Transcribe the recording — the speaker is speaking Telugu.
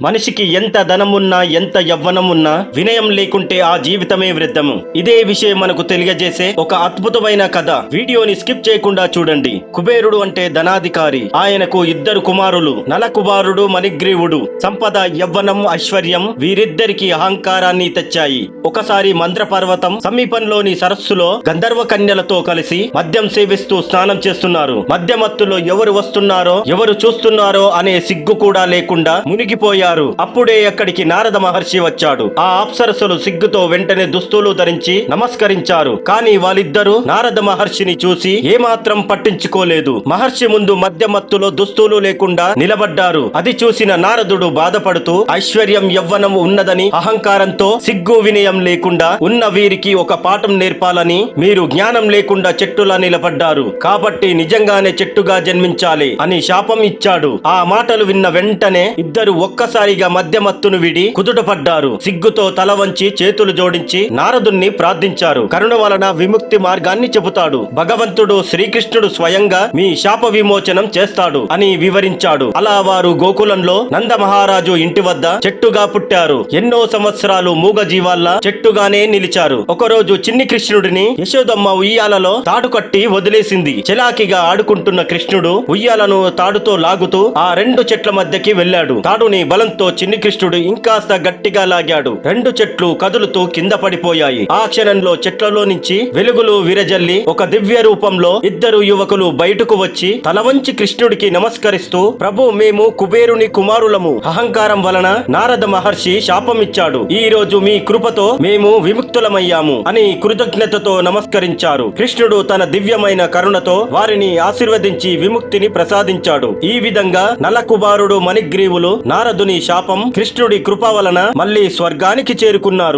మనిషికి ఎంత ధనమున్నా ఎంత యవ్వనమున్నా వినయం లేకుంటే ఆ జీవితమే వృద్ధము ఇదే విషయం మనకు తెలియజేసే ఒక అద్భుతమైన కథ. వీడియోని స్కిప్ చేయకుండా చూడండి. కుబేరుడు అంటే ధనాధికారి. ఆయనకు ఇద్దరు కుమారులు. నలకుమారుడు మణిగ్రీవుడు. సంపద యవ్వనం ఐశ్వర్యం వీరిద్దరికి అహంకారాన్ని తెచ్చాయి. ఒకసారి మంద్ర పర్వతం సమీపంలోని సరస్సులో గంధర్వ కన్యలతో కలిసి మద్యం సేవిస్తూ స్నానం చేస్తున్నారు. మద్యమత్తులో ఎవరు వస్తున్నారో ఎవరు చూస్తున్నారో అనే సిగ్గు కూడా లేకుండా మునిగిపోయారు. అప్పుడే అక్కడికి నారద మహర్షి వచ్చాడు. ఆ అప్సరసులు సిగ్గుతో వెంటనే దుస్తులు ధరించి నమస్కరించారు. కానీ వాళ్ళిద్దరూ నారద మహర్షిని చూసి ఏమాత్రం పట్టించుకోలేదు. మహర్షి ముందు మధ్యమత్తులో దుస్తులు లేకుండా నిలబడ్డారు. అది చూసిన నారదుడు బాధపడుతూ ఐశ్వర్యం యవ్వనం ఉన్నదని అహంకారంతో సిగ్గు వినయం లేకుండా ఉన్న వీరికి ఒక పాఠం నేర్పాలని మీరు జ్ఞానం లేకుండా చెట్టులా నిలబడ్డారు. కాబట్టి నిజంగానే చెట్టుగా జన్మించాలి అని శాపం ఇచ్చాడు. ఆ మాటలు విన్న వెంటనే ఇద్దరు ఒక్కసారి ఒక్కసారిగా మధ్యమత్తును విడి కుదుటపడ్డారు. సిగ్గుతో తల వంచి చేతులు జోడించి నారదుణ్ణి ప్రార్థించారు. కరుణ వలన విముక్తి మార్గాన్ని చెబుతాడు. భగవంతుడు శ్రీకృష్ణుడు స్వయంగా మీ శాప విమోచనం చేస్తాడు అని వివరించాడు. అలా వారు గోకులంలో నంద మహారాజు ఇంటి వద్ద చెట్టుగా పుట్టారు. ఎన్నో సంవత్సరాలు మూగ జీవాల్లా చెట్టుగానే నిలిచారు. ఒకరోజు చిన్ని కృష్ణుడిని యశోదమ్మ ఉయ్యాలలో తాడు కట్టి వదిలేసింది. చెలాకిగా ఆడుకుంటున్న కృష్ణుడు ఉయ్యాలను తాడుతో లాగుతూ ఆ రెండు చెట్ల మధ్యకి వెళ్ళాడు. తాడుని బలం భయంతో చిన్ని కృష్ణుడు ఇంకాస్త గట్టిగా లాగాడు. రెండు చెట్లు కదులుతూ కింద పడిపోయాయి. ఆ క్షణంలో చెట్లలో నుంచి వెలుగులు విరజల్లి ఒక దివ్య రూపంలో ఇద్దరు యువకులు బయటకు వచ్చి తల వంచి కృష్ణుడికి నమస్కరిస్తూ ప్రభు మేము కుబేరుని కుమారులము. అహంకారం వలన నారద మహర్షి శాపమిచ్చాడు. ఈ రోజు మీ కృపతో మేము విముక్తులమయ్యాము అని కృతజ్ఞతతో నమస్కరించారు. కృష్ణుడు తన దివ్యమైన కరుణతో వారిని ఆశీర్వదించి విముక్తిని ప్రసాదించాడు. ఈ విధంగా నలకుమారుడు మణిగ్రీవులు నారదుని శాపం కృష్ణుడి కృప వలన మళ్ళీ స్వర్గానికి చేరుకున్నారు.